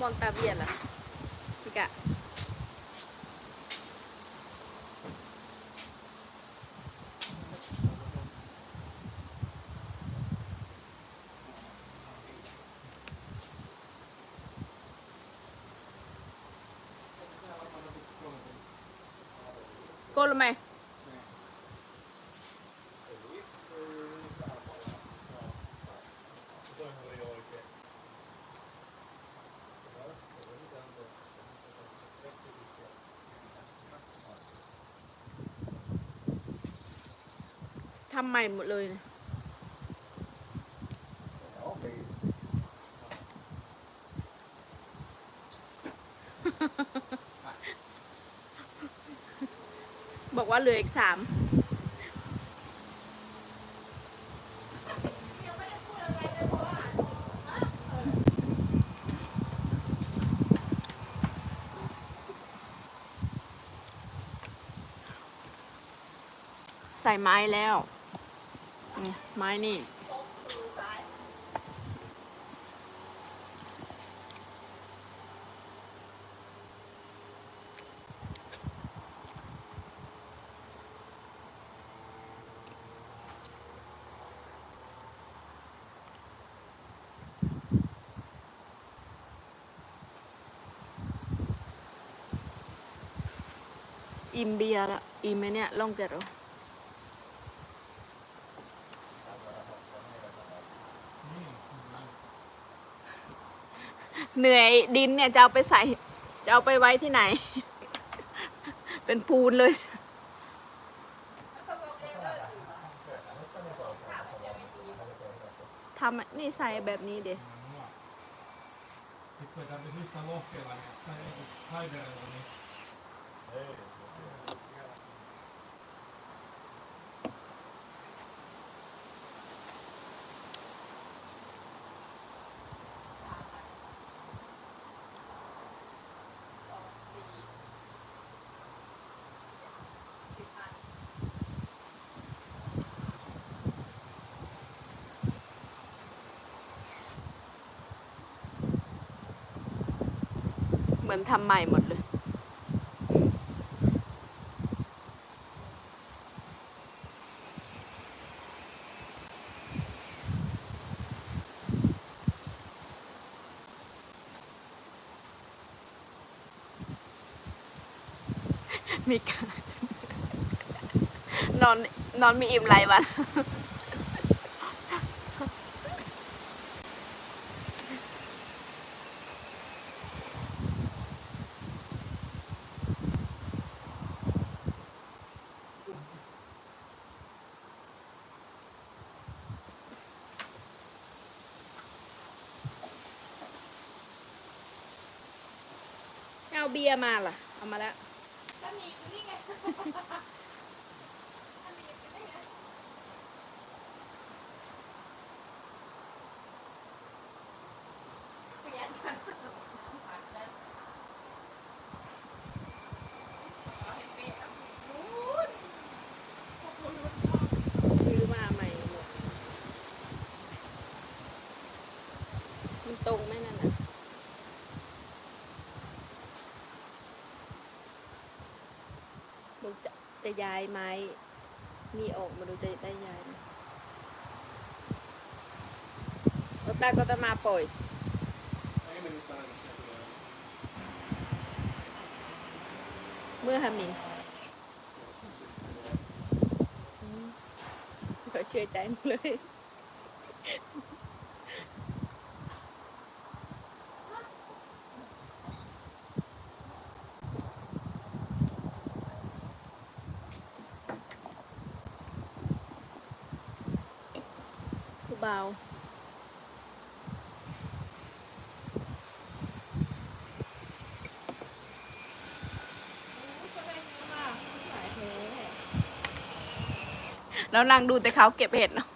มอนตาเบียนล่ะพี่กะำใหม่หมดเลยนะบอกว่าเหลืออีกสามใส่ไม้แล้วนี่ ไม้นี่ อิ่มเบียร์ละอิ่มไหมเนี่ยลองเกิดเหรอ เหนื่อยดินเนี่ยจะเอาไปใส่ จะเอาไปไว้ที่ไหน เป็นปูนเลย ทำนี่ใส่แบบนี้เด็ Ti puoi dare questa bocca la fai veramente. เมือนทำใหม่หมดเลยมีการนอนนอนมีอิ่มหลายวัน ยร์มาล่ะ เอามาแล้ว ซื้อมาใหม่หมดมันตรงไหมนั่นน่ะ ดู จะย้ายไม้นี่ออกมาดูจะได้ย้ายไหมโอตาก็จะมาปล่อย เมื่อฮามินอืมเขาเชื่อใจเลย ผู้เบาแล้วนั่งดูแต่เขาเก็บเห็ดเนาะ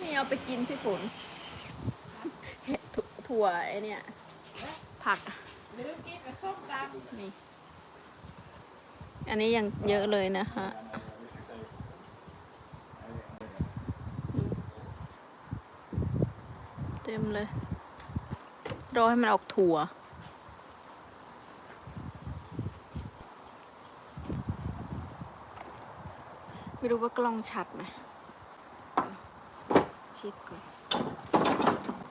นี่เอาไปกินพี่ฝนเห็ดถั่ วไอเนี่ย ผัก ลืมกินกับส้มตำนี่ อันนี้ยังเยอะเลยนะคะเต็มเลย รอให้มันออกถั่ว ไม่รู้ว่ากล้องชัดไหมเช็ดก่อน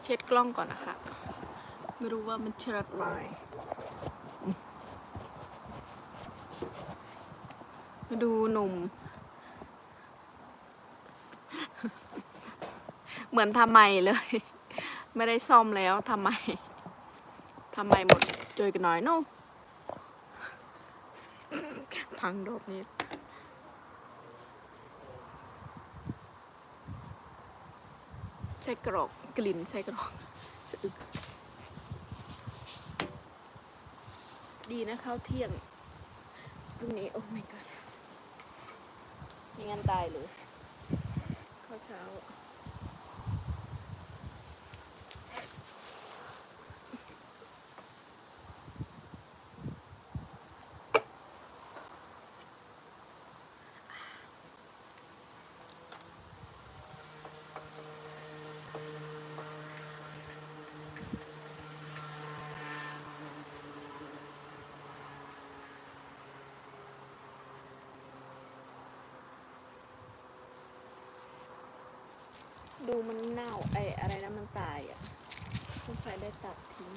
เช็ดกล้องก่อนนะคะ ไม่รู้ว่ามันชัดไหมมาดูหนุ่ม เหมือนทำใหม่เลย ไม่ได้ซ่อมแล้วทำไมทำไมหมดเจอยกันหน่อยโน่พังดอกนี้ใส่กรอกกลิ่นใส่กรอกสะอึก ดีนะข้าวเที่ยงพรุ่งนี้โอ้ไม่ก็ไม่งั้นตายเลยข้าวเช้า ดูมันเน่าไออะไรนะมันตายอะสงสัยได้ตัดทิ้ง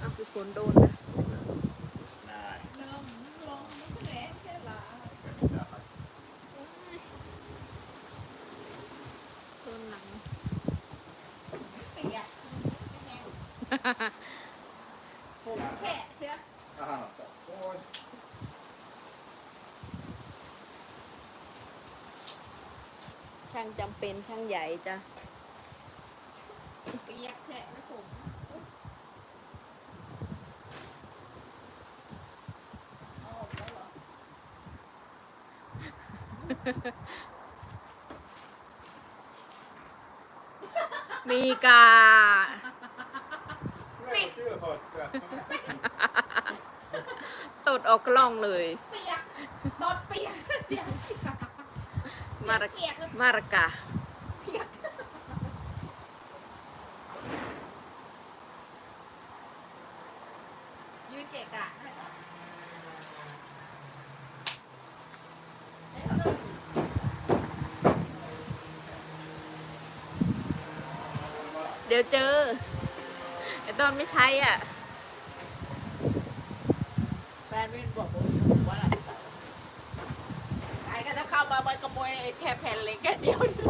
อ้าวคือฝนโดนนะโดนหนัง แช่เชื้อช่างจำเป็นช่างใหญ่จ้ะ เปียกแช่แล้วผมเอาออกแล้วเหรอ มีกา ตดออกกล้องเลย เปียกตดเปียกเสียงเปียก มารเปียกแล้วมารกา เปียกยืนเกะกะให้ก่อนเอ๊ะเริ่ม เดี๋ยวเจอ ไอ้ตอนไม่ ใช้อะแฟนวินบอกผมว่าอะไรไอ้ก็จะเข้ามามันขโมยไอ้แค่แผ่นเหล็กแค่เดียวนี่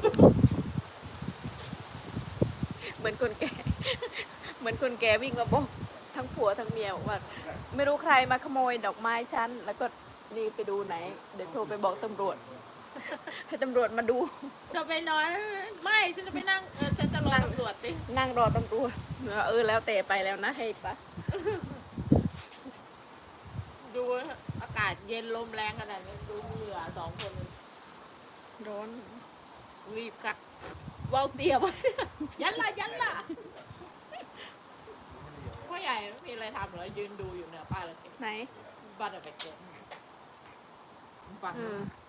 เหมือนคนแก่เหมือนคนแก่วิ่งมาบอกทั้งผัวทั้งเมียบอกว่า ไม่รู้ใครมาขโมยดอกไม้ฉันแล้วก็นี่ไปดูไหน เดี๋ยวโทรไปบอกตำรวจ ให้ตำรวจมาดู จะไปนอนไม่ฉันจะไปนั่งเออฉันจะรอตำรวจตินั่งรอตำรวจเออแล้วแต่ไปแล้วนะให้ปะดูอากาศเย็นลมแรงขนาดนี้ดูเหงื่อสองคนร้อนรีบกักเว้าเตียมยันละยันละพ่อใหญ่ไม่มีอะไรทำเหรอยืนดูอยู่เนี่ยป้าเลยไหนบ้านอะไรเกิดฟังเออเมื่อวาน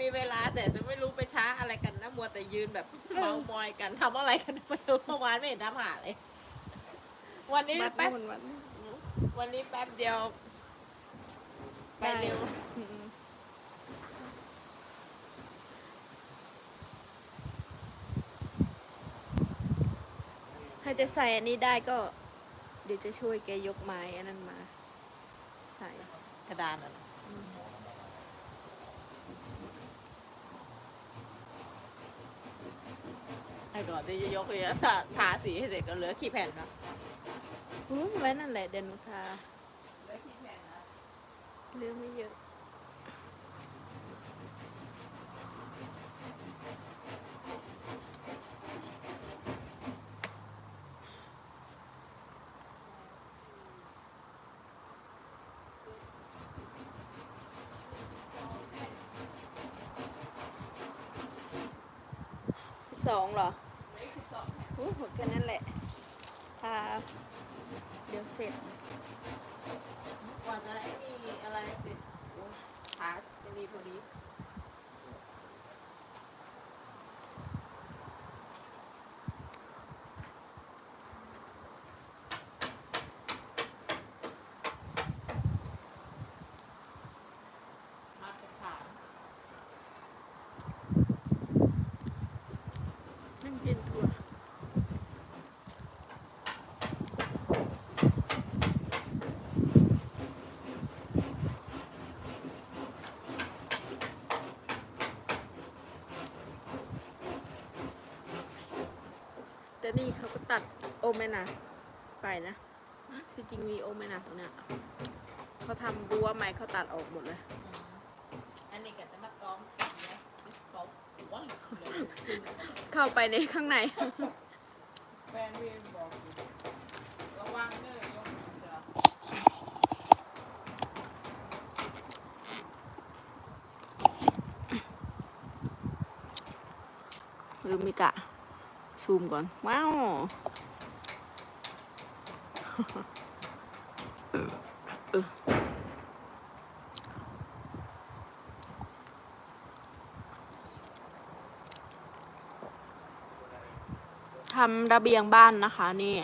มีเวลาแต่ไม่รู้ไปช้าอะไรกันนะมัวแต่ยืนแบบเมามอยกันทำอะไรกันไม่รู้เมื่อวานไม่เห็นทำหาเลย วันนี้มัดแป๊บนู่นมัดนี่วันนี้แป๊บเดียว ไปเร็วอืมให้จะใส่อันนี้ได้ก็ เดี๋ยวจะช่วยแกยกไม้อันนั้นมา ใส่กระดานอะนะ ให้ ก่อนที่จะยกเลยทาทาสีให้เสร็จก็เหลือขี้แผ่นนะอืมไว้นั่นแหละเดยวหนุทาเหลือขี้แผ่นนะเรื่องไม่เยอะสิบสองเหรอเหลื อู้หมดแค่นั้นแหละทาเดี๋ยวเสร็จกว่าจะได้มีอะไรเสร็จโอ้ขาจะมีพอดี มาเป็นขา นั่งกินถั่วแต่นี่เขาก็ ตัดโอเมนาไปนะที่จริงมีโอเมนาตรงเนี้ยเขาทำรั้วไม้เขาตัดออกหมดเลยอืมอันนี้ก็จะมากองเนี่ยกองหัวเหลือเข้าไปในข้างใน แฟนพี่บอกอยู่ระวังเด้อยกเสือลืมมิกะ ซูมก่อน ว้าวเออ ทำระเบียงบ้านนะคะนี่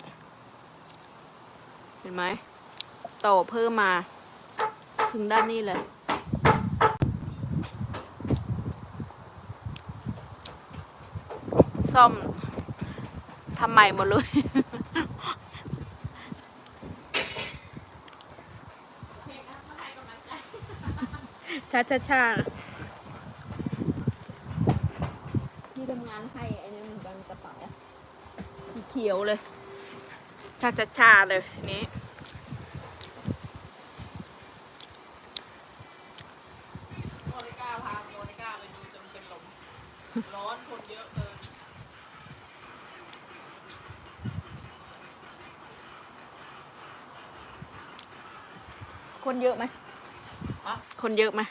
เห็นไหมโตเพิ่มมา ถึงด้านนี้เลย ซ่อมทำใหม่หมดเลย เพลงนั้นมาให้กำลังใจ ชาชาชาที่ทำงานให้ไอ้นี่มันบังกระเป๋าสีเขียวเลยชาชาชาเลยทีนี้โมนิก้าพาโมนิก้าไปดูจนเป็นลมร้อนคนเยอะเกินคนเยอะไหมฮะ คนเยอะไหม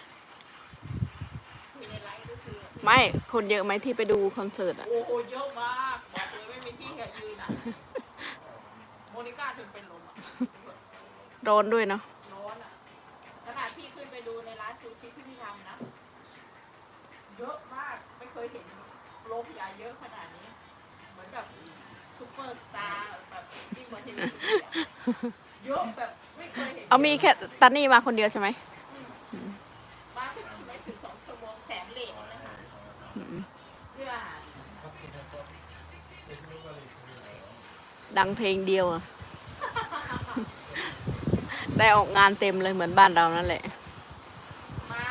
คุยในไลฟ์ก็คือไม่ คนเยอะไหมที่ไปดูคอนเสิร์ตอะโอ้โหเยอะมากบอกเลยไม่มีที่ให้ยืนอะโมนิก้าจนเป็นลมอะร้อนด้วยเนาะร้อนอะขนาดพี่ขึ้นไปดูในร้านซูชิที่พี่ทำนะ เยอะมากไม่เคยเห็นโรงใหญ่เยอะขนาดนี้ เหมือนแบบซูเปอร์สตาร์แบบที่เหมือนเห็นในทีวีอะเยอะแบบไม่เคยเห็นเอามีแค่ตันนี่มาคนเดียวใช่ไหมมาไม่ถึงไม่ถึงสองชั่วโมงแถมเลทนะคะ อืม เพื่อ ดังเพลงเดียวอะได้ออกงานเต็มเลยเหมือนบ้านเรานั่นแหละ มา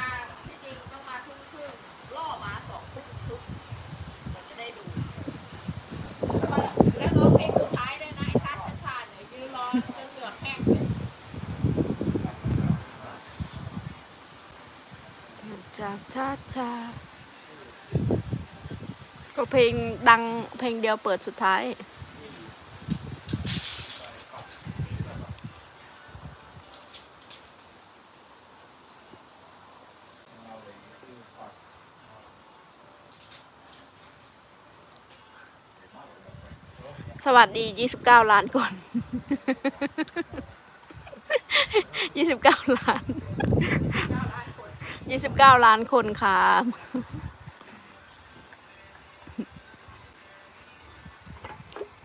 ที่จริงต้องมาทุ่มครึ่งล่อมาสองทุ่มทุกมันจะได้ดู แล้วร้องเพลงสุดท้ายด้วยนะไอ้ชาติชาติเนี่ยยืนรอจนเหลือกแห้งเลยจ้าจ้าจ้าก็ เพลงดังเพลงเดียวเปิดสุดท้าย สวัสดี 29 ล้านคน29 ล้านยี่สิบเก้าล้านคนค่ะ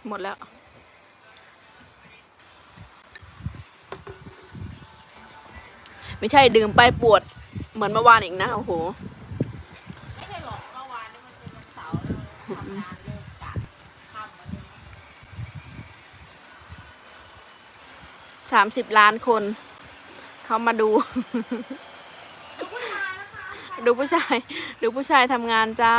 หมดแล้ว ไม่ใช่ดื่มไปปวด เหมือนเมื่อวานอีกนะโอ้โหไม่ใช่หรอกเมื่อวานนี่มันเป็นวันเสาร์แล้วทำงานเลิกกะค่ำมาเลยสามสิบล้านคน เขามาดู ดูผู้ชายนะคะดูผู้ชายดูผู้ชายทำงานจ้า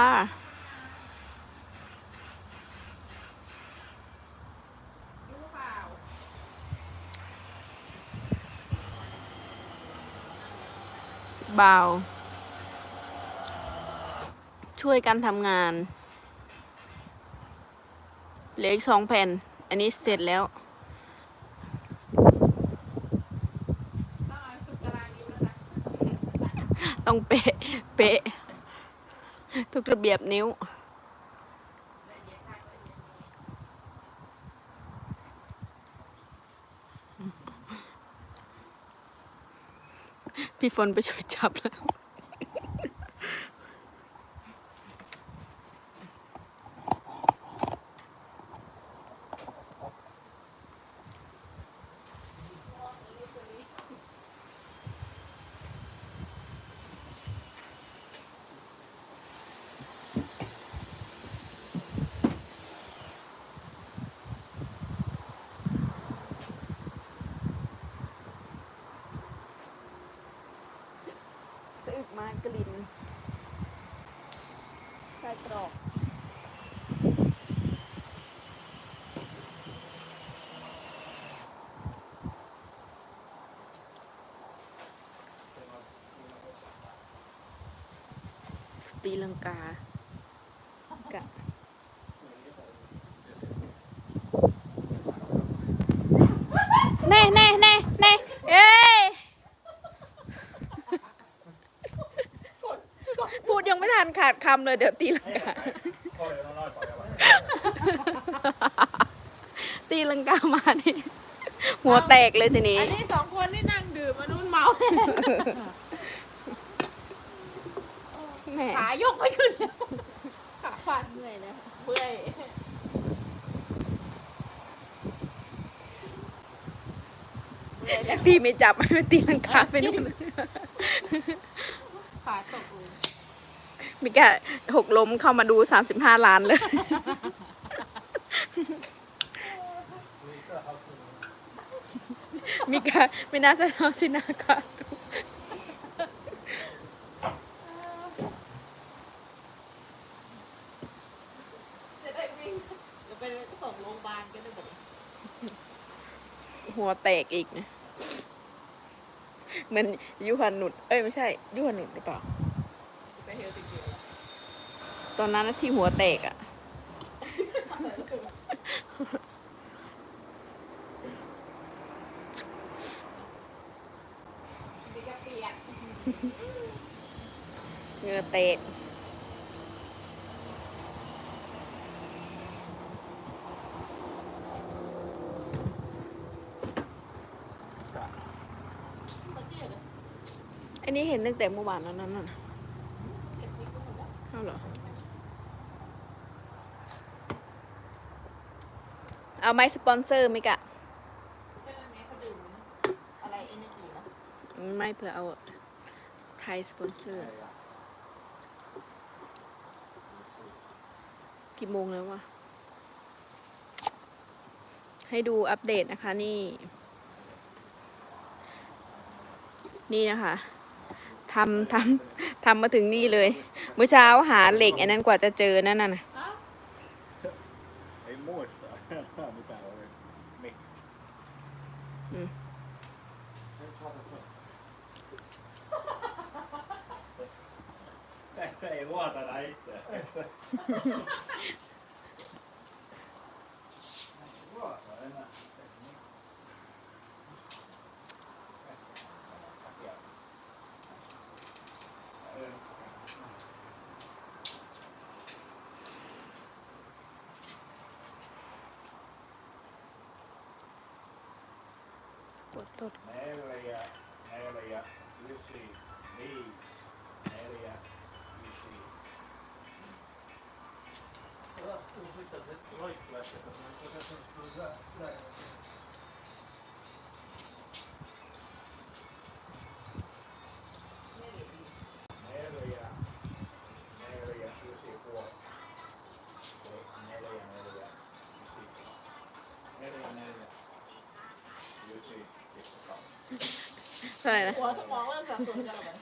บ่าว ช่วยกันทำงาน เหลืออีกสองแผ่น อันนี้เสร็จแล้ว ต้องเป๊ะ เป๊ะ ทุกระเบียบนิ้วพี่ฝนไปช่วย จับแล้ว สะอึกมากกลิ่นไส้กรอก ตีลังกากะแน่แน่แน่แน่เอ้ยพูดยังไม่ทันขาดคำเลยเดี๋ยวตีลังกา ตีลังกามานี่หัวแตกเลยทีนี้ อันนี้สองคนนี่นั่งดื่มมานุ่นเมา แหม่ ขายกไม่ขึ้นแล้วขาฟาดเมื่อยนะเมื่อยพี่ไม่จับให้ตีลังกาไปนู่นขาตกเลยมีแกหกล้มเข้ามาดู35ล้านเลย มีกาไม่น่าจะเอาสินากาตูจะได้วิ่งจะไปส่งโรงพยาบาลกันได้บอก หั วแตกอีกนะเหมันยุหันหนุด เอ้ยไม่ใช่ ยุหันหนุดหรือเปล่าจะไปเฮลติกิวตอนนั้นน่ะที่หัวแตกอะ่ะนี่ก็เปียกเหงื่อแตก เขาเจี๊ยเลย อันนี้เห็นตั้งแต่เมื่อวานแล้วนั่นน่ะเก็บทิ้งก็หมดแล้วเอาเหรอ เอาไหมสปอนเซอร์ไหมกะไงเขาดื่มอะไรเอเนจีนะไม่เผื่อเอาไทยสปอนเซอร์ กี่โมงแล้ววะ ให้ดูอัปเดตนะคะนี่ นี่นะคะ ทำทำทำมาถึงนี่เลย เมื่อเช้าหาเหล็กอันนั้นกว่าจะเจอนั่นน่ะนะอ้าว Ei muista. Mitä oli? Mikki. Mm. Ei luotana itse. Luota เท่าไหร่นะหัวสมองเริ่มสับสนกันแล้วมั้ย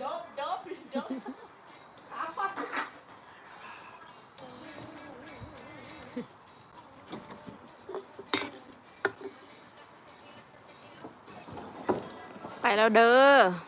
ดบดบดบขาฟาด แล้วเด้อ